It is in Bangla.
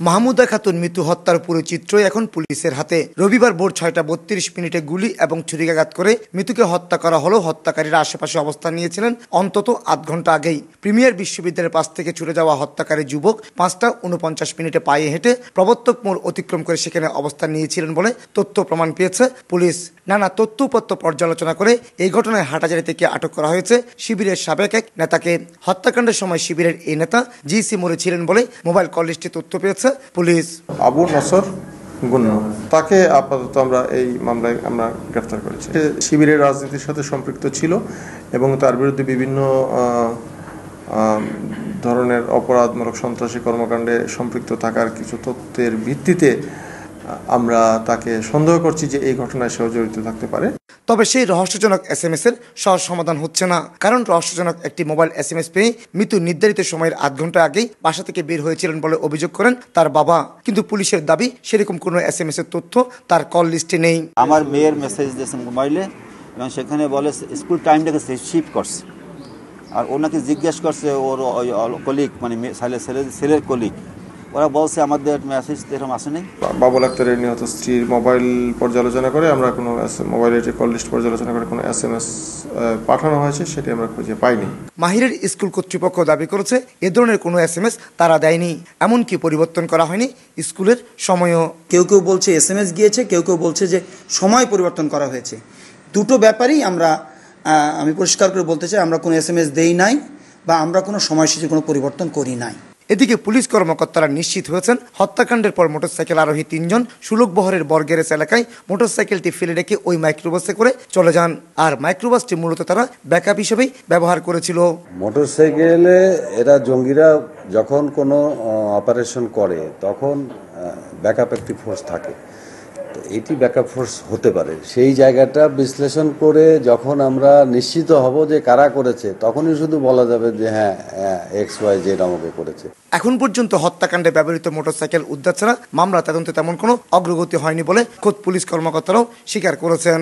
মাহমুদা খাতুন মৃত্যু হত্যার পুরো চিত্রই এখন পুলিশের হাতে। রবিবার ভোর ছয়টা বত্রিশ মিনিটে গুলি এবং ছুরিকাঘাত করে মৃত্যুকে হত্যা করা হলেও হত্যাকারীরা আশেপাশে অবস্থান নিয়েছিলেন অন্তত আধ ঘণ্টা আগেই। প্রিমিয়ার বিশ্ববিদ্যালয়ের পাশ থেকে ছুটে যাওয়া হত্যাকারী যুবক পাঁচটা উনপঞ্চাশ মিনিটে পায়ে হেঁটে প্রবর্তক মোড় অতিক্রম করে সেখানে অবস্থান নিয়েছিলেন বলে তথ্য প্রমাণ পেয়েছে পুলিশ। নানা তথ্য উপাত্ত পর্যালোচনা করে এই ঘটনায় হাটাজারি থেকে আটক করা হয়েছে শিবিরের সাবেক এক নেতাকে। হত্যাকাণ্ডের সময় শিবিরের এই নেতা জিসি মোড়ে ছিলেন বলে মোবাইল কল লিস্টে তথ্য পেয়েছে পুলিশ। আবু নসর গুন্ন। তাকে আপাতত আমরা এই মামলায় আমরা গ্রেফতার করেছি। শিবিরের রাজনীতির সাথে সম্পৃক্ত ছিল এবং তার বিরুদ্ধে বিভিন্ন ধরনের অপরাধমূলক সন্ত্রাসী কর্মকাণ্ডে সম্পৃক্ত থাকার কিছু তথ্যের ভিত্তিতে আমরা তাকে সন্দেহ করছি যে এই ঘটনায় সেও জড়িত থাকতে পারে। তবে সেই রহস্যজনক এস এম এস এর সহজ সমাধান হচ্ছে না। কারণ রহস্যজনক একটি মোবাইল এস এম এস পেয়ে মৃত্যু নির্ধারিত সময়ের আধ ঘণ্টা আগেই বাসা থেকে বের হয়েছিলেন বলে অভিযোগ করেন তার বাবা। কিন্তু পুলিশের দাবি সেরকম কোনো এস এম এস এর তথ্য তার কল লিস্টে নেই। আমার মেয়ের মেসেজ দিয়েছেন মোবাইলে এবং সেখানে বলে স্কুল টাইমটাকে সে শিফট করছে। আর ওনাকে জিজ্ঞেস করছে ওর কলিগ মানে ছেলে ছেলে ছেলের কলিগ ওরা বলছে আমাদের মেসেজ এরকম আসেনি। বা- বাবুল আক্তারের নিহত স্ত্রীর মোবাইল পর্যালোচনা করে আমরা কোনো এস- মোবাইলের যে কল লিস্ট পর্যালোচনা করে কোনো এস এম এস পাঠানো হয়েছে সেটি আমরা খুঁজে পাইনি। মাহিরের স্কুল কর্তৃপক্ষ দাবি করেছে এ ধরনের কোনো এস এম এস তারা দেয়নি। এমনকি পরিবর্তন করা হয়নি স্কুলের সময়ও। কেউ কেউ বলছে এস এম এস গিয়েছে কেউ কেউ বলছে যে সময় পরিবর্তন করা হয়েছে। দুটো ব্যাপারেই আমরা আমি পরিষ্কার করে বলতে চাই আমরা কোনো এস এম এস দেই নাই বা আমরা কোনো সময়সূচির কোনো পরিবর্তন করি নাই। এদিকে পুলিশ কর্মকর্তারা নিশ্চিত হয়েছেন, হত্যাকাণ্ডের পর মোটরসাইকেল আরোহী তিনজন সুলুকবহরের বর্গেরেস এলাকায় মোটরসাইকেলটি ফেলে রেখে ওই মাইক্রোবাসে করে চলে যান। আর মাইক্রোবাসটি মূলত তারা ব্যাকআপ হিসেবেই ব্যবহার করেছিল। মোটরসাইকেলে এরা জঙ্গিরা যখন কোনো অপারেশন করে, তখন ব্যাকআপ একটি ফোর্স থাকে। এটি ব্যাকআপ ফোর্স হতে পারে। সেই জায়গাটা বিশ্লেষণ করে যখন আমরা নিশ্চিত হব যে কারা করেছে, তখনই শুধু বলা যাবে যে হ্যাঁ এক্স ওয়াই জেড আমাকে করেছে। এখন পর্যন্ত হত্যাকাণ্ডে ব্যবহৃত মোটরসাইকেল উদ্ধার ছাড়া মামলা, তদন্তে তেমন কোনো অগ্রগতি হয়নি বলে খোদ পুলিশ কর্মকর্তারাও স্বীকার করেছেন।